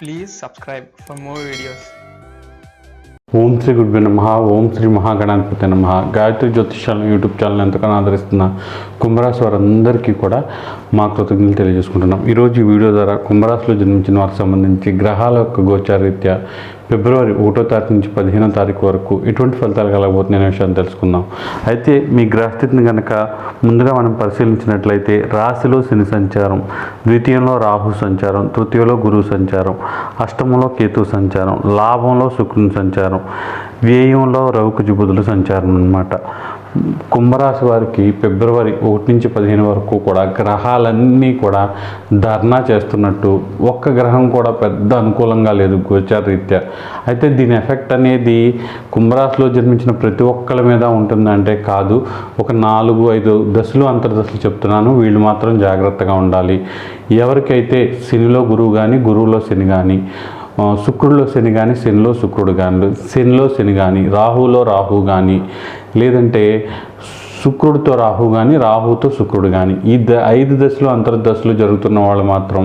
Please subscribe for more videos Om Shri good నమ ఓం శ్రీ మహాగణాధిపతి నమ. Gayatri జ్యోతిష్యాలను YouTube channel ఎంతగానో ఆదరిస్తున్న కుంభరాశి వారందరికీ కూడా మా కృతజ్ఞతలు తెలియజేసుకుంటున్నాం. ఈరోజు ఈ వీడియో ద్వారా కుంభరాశిలో జన్మించిన వారికి సంబంధించి గ్రహాల యొక్క గోచారీత్యా ఫిబ్రవరి ఒకటో తారీఖు నుంచి పదిహేనో తారీఖు వరకు ఎటువంటి ఫలితాలు కలగబోతున్నాయి అనే విషయాన్ని తెలుసుకుందాం. అయితే మీ గ్రహస్థితిని కనుక ముందుగా మనం పరిశీలించినట్లయితే రాశిలో శని సంచారం ద్వితీయంలో రాహు సంచారం తృతీయంలో గురువు సంచారం అష్టమంలో కేతు సంచారం లాభంలో శుక్రుని సంచారం వ్యయంలో రవికుజు జుబుదులు సంచారం అన్నమాట. కుంభరాశి వారికి ఫిబ్రవరి ఒకటి నుంచి పదిహేను వరకు కూడా గ్రహాలన్నీ కూడా ధర్నా చేస్తున్నట్టు ఒక్క గ్రహం కూడా పెద్ద అనుకూలంగా లేదు గోచార రీత్యా అయితే దీని ఎఫెక్ట్ అనేది కుంభరాశిలో జన్మించిన ప్రతి ఒక్కరి మీద ఉంటుందంటే కాదు. ఒక నాలుగు ఐదు దశలు అంతర్దశలు చెప్తున్నాను. వీళ్ళు మాత్రం జాగ్రత్తగా ఉండాలి. ఎవరికైతే శనిలో గురువు కానీ గురువులో శని కానీ శుక్రుడిలో శని కానీ శనిలో శుక్రుడు కానీ శనిలో శని కానీ రాహులో రాహు కానీ లేదంటే శుక్రుడితో రాహు కానీ రాహుతో శుక్రుడు కానీ ఈ ద ఐదు దశలు అంతర్దశలు జరుగుతున్న వాళ్ళు మాత్రం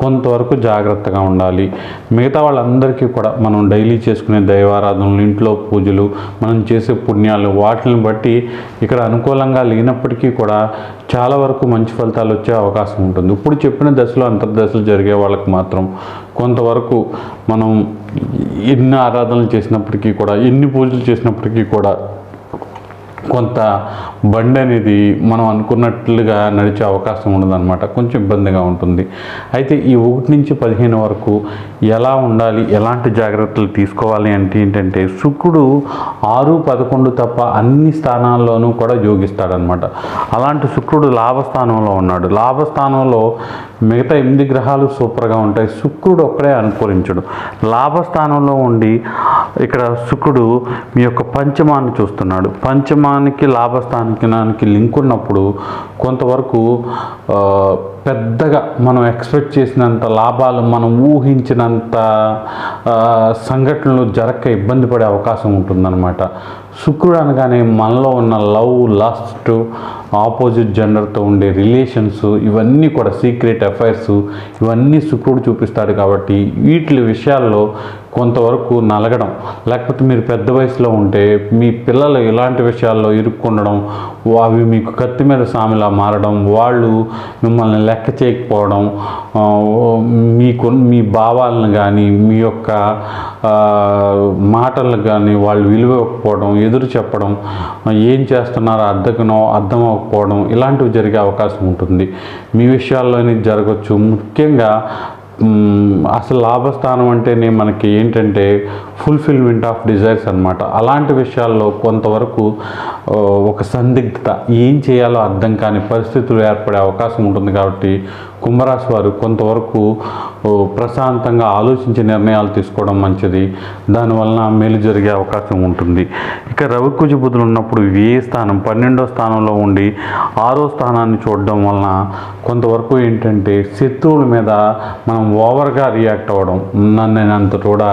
కొంతవరకు జాగ్రత్తగా ఉండాలి. మిగతా వాళ్ళందరికీ కూడా మనం డైలీ చేసుకునే దైవారాధనలు ఇంట్లో పూజలు మనం చేసే పుణ్యాలు వాటిని బట్టి ఇక్కడ అనుకూలంగా లేనప్పటికీ కూడా చాలా వరకు మంచి ఫలితాలు వచ్చే అవకాశం ఉంటుంది. ఇప్పుడు చెప్పిన దశలు అంతర్దశలు జరిగే వాళ్ళకి మాత్రం కొంతవరకు మనం ఎన్ని ఆరాధనలు చేసినప్పటికీ కూడా ఎన్ని పూజలు చేసినప్పటికీ కూడా కొంత బండి అనేది మనం అనుకున్నట్లుగా నడిచే అవకాశం ఉండదన్నమాట. కొంచెం ఇబ్బందిగా ఉంటుంది. అయితే ఈ ఒకటి నుంచి పదిహేను వరకు ఎలా ఉండాలి? ఎలాంటి జాగ్రత్తలు తీసుకోవాలి అంటే ఏంటంటే శుక్రుడు ఆరు పదకొండు తప్ప అన్ని స్థానాల్లోనూ కూడా యోగిస్తాడనమాట అలాంటి శుక్రుడు లాభస్థానంలో ఉన్నాడు. లాభస్థానంలో మిగతా ఎనిమిది గ్రహాలు సూపర్గా ఉంటాయి. శుక్రుడు ఒక్కడే అనుకూలించడు. లాభస్థానంలో ఉండి ఇక్కడ శుక్రుడు మీ యొక్క పంచమాన్ని చూస్తున్నాడు. పంచమానికి లాభస్థానానికి లింక్ ఉన్నప్పుడు కొంతవరకు పెద్దగా మనం ఎక్స్పెక్ట్ చేసినంత లాభాలు మనం ఊహించినంత సంఘటనలు జరక్క ఇబ్బంది పడే అవకాశం ఉంటుందన్నమాట. శుక్రుడు అనగానే మనలో ఉన్న లవ్ లస్ట్ ఆపోజిట్ జెండర్తో ఉండే రిలేషన్స్ ఇవన్నీ కూడా సీక్రెట్ అఫైర్స్ ఇవన్నీ శుక్రుడు చూపిస్తాడు కాబట్టి వీటి విషయాల్లో కొంతవరకు నలగడం. లేకపోతే మీరు పెద్ద వయసులో ఉంటే మీ పిల్లలు ఇలాంటి విషయాల్లో ఇరుక్కుండడం అవి మీకు కత్తి మీద సామిలా మారడం వాళ్ళు మిమ్మల్ని లెక్క చేయకపోవడం మీకు మీ భావాలను కానీ మీ యొక్క మాటలను కానీ వాళ్ళు విలువ ఇవ్వకపోవడం ఎదురు చెప్పడం ఏం చేస్తున్నారో అర్థకనో అర్థం అవ్వకపోవడం ఇలాంటివి జరిగే అవకాశం ఉంటుంది. మీ విషయాల్లోనే జరగచ్చు. ముఖ్యంగా అసలు లాభస్థానం అంటేనే మనకి ఏంటంటే ఫుల్ఫిల్మెంట్ ఆఫ్ డిజైర్స్ అనమాట అలాంటి విషయాల్లో కొంతవరకు ఒక సందిగ్ధత ఏం చేయాలో అర్థం కాని పరిస్థితులు ఏర్పడే అవకాశం ఉంటుంది కాబట్టి కుంభరాశి వారు కొంతవరకు ప్రశాంతంగా ఆలోచించి నిర్ణయాలు తీసుకోవడం మంచిది. దానివలన మేలు జరిగే అవకాశం ఉంటుంది. ఇక రవికుజ బుధులు ఉన్నప్పుడు ఏ స్థానం పన్నెండో స్థానంలో ఉండి ఆరో స్థానాన్ని చూడడం వలన కొంతవరకు ఏంటంటే శత్రువుల మీద మనం ఓవర్గా రియాక్ట్ అవ్వడం నన్ను అంత కూడా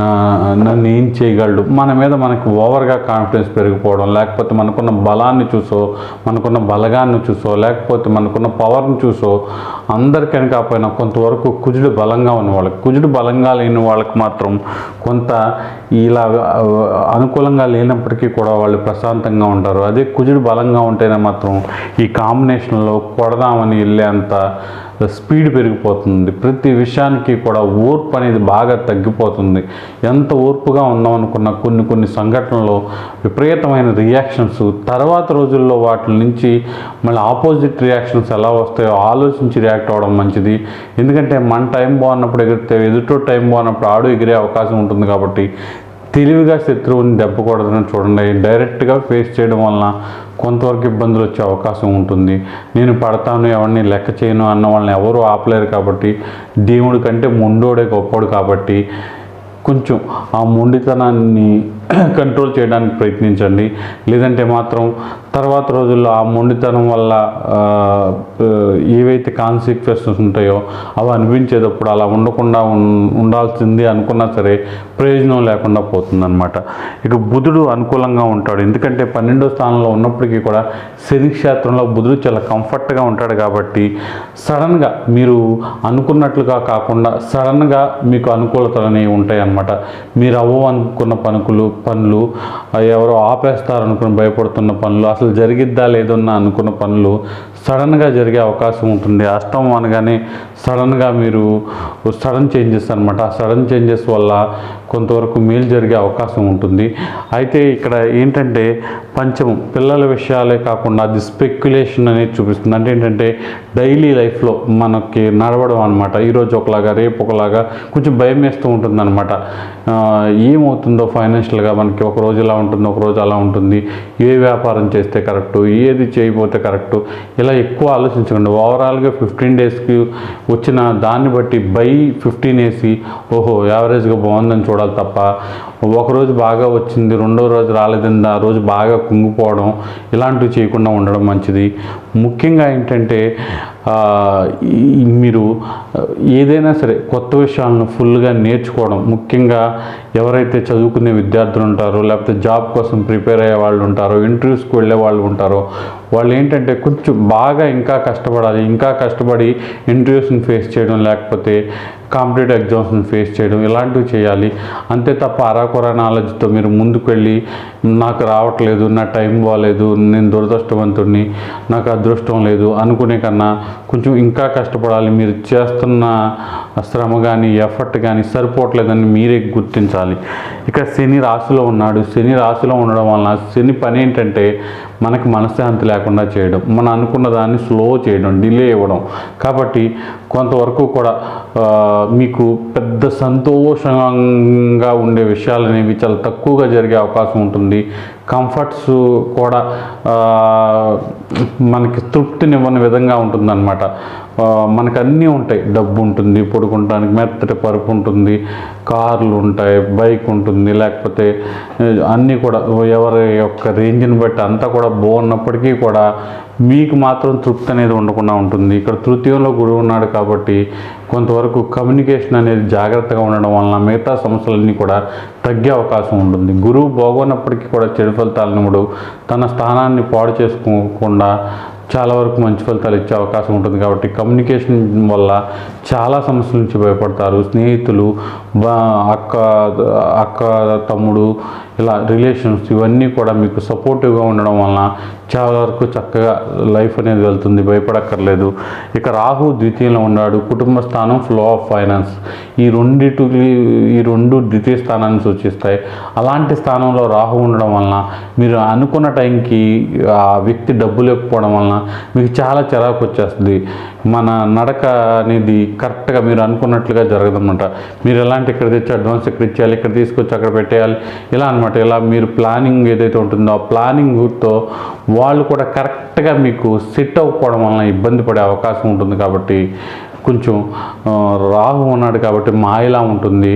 నన్ను ఏం చేయగలడు? మన మీద మనకి ఓవర్గా కాన్ఫిడెన్స్ పెరిగిపోవడం లేకపోతే మనకున్న బలాన్ని చూసో మనకున్న బలగాన్ని చూసో లేకపోతే మనకున్న పవర్ని చూసో అందరికని కాకపోయినా కొంతవరకు కుజుడు బలంగా ఉన్న వాళ్ళకి కుజుడు బలంగా లేని వాళ్ళకి మాత్రం కొంత ఇలా అనుకూలంగా లేనప్పటికీ కూడా వాళ్ళు ప్రశాంతంగా ఉంటారు. అదే కుజుడు బలంగా ఉంటేనే మాత్రం ఈ కాంబినేషన్లో కొడదామని వెళ్ళేంత స్పీడ్ పెరిగిపోతుంది. ప్రతి విషయానికి కూడా ఓర్పు అనేది బాగా తగ్గిపోతుంది. ఎంత ఓర్పుగా ఉన్నామనుకున్న కొన్ని కొన్ని సంఘటనలు విపరీతమైన రియాక్షన్స్ తర్వాత రోజుల్లో వాటి నుంచి మళ్ళీ ఆపోజిట్ రియాక్షన్స్ ఎలా వస్తాయో ఆలోచించి రియాక్ట్ అవ్వడం మంచిది. ఎందుకంటే మన టైం బాగున్నప్పుడు ఎగిరితే ఎదుటో టైం బాగున్నప్పుడు ఆడు ఎగిరే అవకాశం ఉంటుంది కాబట్టి తెలివిగా శత్రువుని దెబ్బకూడదని చూడండి. డైరెక్ట్గా ఫేస్ చేయడం వలన కొంతవరకు ఇబ్బందులు వచ్చే అవకాశం ఉంటుంది. నేను పడతాను ఎవరిని లెక్క చేయను అన్న వాళ్ళని ఎవరూ ఆపలేరు కాబట్టి దేవుడి కంటే ముండోడే గొప్పోడు కాబట్టి కొంచెం ఆ మొండితనాన్ని కంట్రోల్ చేయడానికి ప్రయత్నించండి. లేదంటే మాత్రం తర్వాత రోజుల్లో ఆ మొండితనం వల్ల ఏవైతే కాన్సిక్వెన్సెస్ ఉంటాయో అవి అనిపించేటప్పుడు అలా ఉండకుండా ఉండాల్సింది అనుకున్నా సరే ప్రయోజనం లేకుండా పోతుందన్నమాట. ఇక బుధుడు అనుకూలంగా ఉంటాడు. ఎందుకంటే పన్నెండో స్థానంలో ఉన్నప్పటికీ కూడా శని క్షేత్రంలో బుధుడు చాలా కంఫర్ట్గా ఉంటాడు కాబట్టి సడన్గా మీరు అనుకున్నట్లుగా కాకుండా సడన్గా మీకు అనుకూలతలు అనేవి ఉంటాయి అన్నమాట మీరు అవ్వ అనుకున్న పనుకులు పనులు ఎవరో ఆపేస్తారనుకుని భయపడుతున్న పనులు అసలు జరిగిద్దా లేదన్నా అనుకున్న పనులు సడన్గా జరిగే అవకాశం ఉంటుంది. అష్టం అనగానే సడన్గా మీరు సడన్ చేంజెస్ అనమాట ఆ సడన్ చేంజెస్ వల్ల కొంతవరకు మేలు జరిగే అవకాశం ఉంటుంది. అయితే ఇక్కడ ఏంటంటే పంచమం పిల్లల విషయాలే కాకుండా అది స్పెక్యులేషన్ అనేది చూపిస్తుంది. అంటే ఏంటంటే డైలీ లైఫ్లో మనకి నడవడం అనమాట ఈరోజు ఒకలాగా రేపు ఒకలాగా కొంచెం భయం వేస్తూ ఉంటుంది అనమాట ఏమవుతుందో ఫైనాన్షియల్గా మనకి ఒక రోజు ఇలా ఉంటుంది ఒక రోజు అలా ఉంటుంది. ఏ వ్యాపారం చేస్తే కరెక్టు ఏది చేయకపోతే కరెక్టు ఇలా ఎక్కువ ఆలోచించకండి. ఓవరాల్గా ఫిఫ్టీన్ డేస్కి వచ్చిన దాన్ని బట్టి బై ఫిఫ్టీన్ వేసి ఓహో యావరేజ్గా బాగుందని చూడాలి తప్ప ఒకరోజు బాగా వచ్చింది రెండో రోజు రాలేదని ఆ రోజు బాగా కుంగిపోవడం ఇలాంటివి చేయకుండా ఉండడం మంచిది. ముఖ్యంగా ఏంటంటే మీరు ఏదైనా సరే కొత్త విషయాలను ఫుల్గా నేర్చుకోవడం. ముఖ్యంగా ఎవరైతే చదువుకునే విద్యార్థులు ఉంటారో లేకపోతే జాబ్ కోసం ప్రిపేర్ అయ్యే వాళ్ళు ఉంటారో ఇంటర్వ్యూస్కి వెళ్ళే వాళ్ళు ఉంటారో వాళ్ళు ఏంటంటే కొంచెం బాగా ఇంకా కష్టపడాలి ఇంకా కష్టపడి ఇంటర్వ్యూస్ని ఫేస్ చేయడం లేకపోతే కాంపిటేటివ్ ఎగ్జామ్స్ని ఫేస్ చేయడం ఇలాంటివి చేయాలి. అంతే తప్ప అరాకొరా నాలెడ్జ్తో మీరు ముందుకు వెళ్ళి నాకు రావట్లేదు నా టైం బాగాలేదు నేను దురదృష్టవంతుడిని నాకు అదృష్టం లేదు అనుకునే కన్నా కొంచెం ఇంకా కష్టపడాలి. మీరు చేస్తున్న శ్రమ కానీ ఎఫర్ట్ కానీ సరిపోవట్లేదని మీరే గుర్తించాలి. ఇక శని రాశిలో ఉన్నాడు. శని రాశిలో ఉండడం వలన శని పని ఏంటంటే మనకి మనశ్శాంతి లేకుండా చేయడం మనం అనుకున్న దాన్ని స్లో చేయడం డిలే ఇవ్వడం. కాబట్టి కొంతవరకు కూడా మీకు పెద్ద సంతోషంగా ఉండే విషయాలు అనేవి చాలా తక్కువగా జరిగే అవకాశం ఉంటుంది. కంఫర్ట్స్ కూడా మనకి తృప్తినివ్వని విధంగా ఉంటుందన్నమాట. మనకు అన్నీ ఉంటాయి. డబ్బు ఉంటుంది పడుకుంటానికి మెత్తటి పరుపు ఉంటుంది కార్లు ఉంటాయి బైక్ ఉంటుంది లేకపోతే అన్నీ కూడా ఎవరి యొక్క రేంజ్ని బట్టి అంతా కూడా బాగున్నప్పటికీ కూడా మీకు మాత్రం తృప్తి అనేది ఉండకుండా ఉంటుంది. ఇక్కడ తృతీయంలో గురువు ఉన్నాడు కాబట్టి కొంతవరకు కమ్యూనికేషన్ అనేది జాగ్రత్తగా ఉండడం వలన మిగతా సమస్యలన్నీ కూడా తగ్గే అవకాశం ఉంటుంది. గురువు బాగున్నప్పటికీ కూడా చెడు ఫలితాలను తన స్థానాన్ని పాడు చేసుకోకుండా చాలా వరకు మంచి ఫలితాలు ఇచ్చే అవకాశం ఉంటుంది కాబట్టి కమ్యూనికేషన్ వల్ల చాలా సమస్యల నుంచి భయపడతారు. స్నేహితులు అక్క అక్క తమ్ముడు ఇలా రిలేషన్స్ ఇవన్నీ కూడా మీకు సపోర్టివ్గా ఉండడం వలన చాలా వరకు చక్కగా లైఫ్ అనేది వెళ్తుంది భయపడక్కర్లేదు. ఇక రాహు ద్వితీయంలో ఉన్నాడు కుటుంబ స్థానం ఫ్లో ఆఫ్ ఫైనాన్స్ ఈ రెండిటి ఈ రెండు ద్వితీయ స్థానాన్ని సూచిస్తాయి. అలాంటి స్థానంలో రాహు ఉండడం వలన మీరు అనుకున్న టైంకి ఆ వ్యక్తి డబ్బు లేకపోవడం వలన మీకు చాలా చిరాకు వచ్చేస్తుంది. మన నడక అనేది కరెక్ట్గా మీరు అనుకున్నట్లుగా జరగదన్నమాట మీరు ఎలాంటి ఇక్కడ తెచ్చి అడ్వాన్స్ ఇక్కడ ఇచ్చేయాలి ఇక్కడ తీసుకొచ్చి అక్కడ పెట్టేయాలి ఇలా అనమాట ఇలా మీరు ప్లానింగ్ ఏదైతే ఉంటుందో ఆ ప్లానింగ్తో వాళ్ళు కూడా కరెక్ట్గా మీకు సెట్ అవ్వకపోవడం వలన ఇబ్బంది పడే అవకాశం ఉంటుంది కాబట్టి కొంచెం రాహు ఉన్నాడు కాబట్టి మాయలా ఉంటుంది.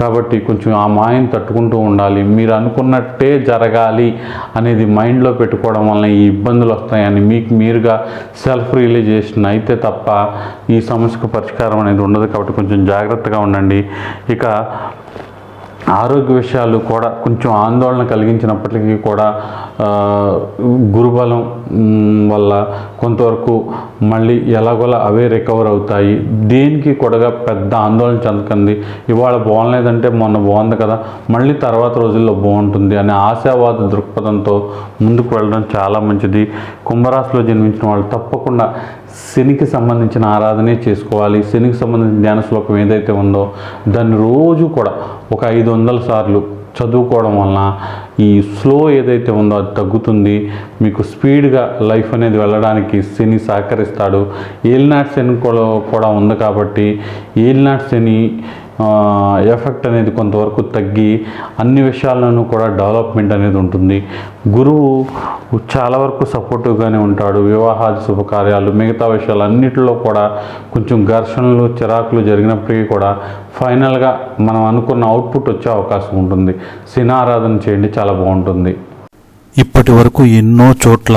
కాబట్టి కొంచెం ఆ మాయను తట్టుకుంటూ ఉండాలి. మీరు అనుకున్నట్టే జరగాలి అనేది మైండ్లో పెట్టుకోవడం వలన ఈ ఇబ్బందులు వస్తాయని మీకు మీరుగా సెల్ఫ్ రియలైజేషన్ అయితే తప్ప ఈ సమస్యకు పరిష్కారం అనేది ఉండదు. కాబట్టి కొంచెం జాగ్రత్తగా ఉండండి. ఇక ఆరోగ్య విషయాలు కూడా కొంచెం ఆందోళన కలిగించినప్పటికీ కూడా గురుబలం వల్ల కొంతవరకు మళ్ళీ ఎలాగోలా అవే రికవర్ అవుతాయి. దేనికి కూడా పెద్ద ఆందోళన చెందకండి. ఇవాళ బాగోలేదంటే మొన్న బాగుంది కదా మళ్ళీ తర్వాత రోజుల్లో బాగుంటుంది అనే ఆశావాద దృక్పథంతో ముందుకు వెళ్ళడం చాలా మంచిది. కుంభరాశిలో జన్మించిన వాళ్ళు తప్పకుండా శనికి సంబంధించిన ఆరాధనే చేసుకోవాలి. శనికి సంబంధించిన ధ్యాన శ్లోకం ఏదైతే ఉందో దాన్ని రోజు కూడా ఒక ఐదు వందల సార్లు చదువుకోవడం వలన ఈ స్లో ఏదైతే ఉందో అది తగ్గుతుంది. మీకు స్పీడ్గా లైఫ్ అనేది వెళ్ళడానికి శని సహకరిస్తాడు. ఏలినాటి శని కూడా కూడా ఉంది కాబట్టి ఏలినాటి శని ఎఫెక్ట్ అనేది కొంతవరకు తగ్గి అన్ని విషయాలను కూడా డెవలప్మెంట్ అనేది ఉంటుంది. గురువు చాలా వరకు సపోర్టివ్గానే ఉంటాడు. వివాహాది శుభకార్యాలు మిగతా విషయాలు అన్నిటిలో కూడా కొంచెం ఘర్షణలు చిరాకులు జరిగినప్పటికీ కూడా ఫైనల్గా మనం అనుకున్న అవుట్పుట్ వచ్చే అవకాశం ఉంటుంది. శని ఆరాధన చేయండి చాలా బాగుంటుంది. ఇప్పటి వరకు ఎన్నో చోట్ల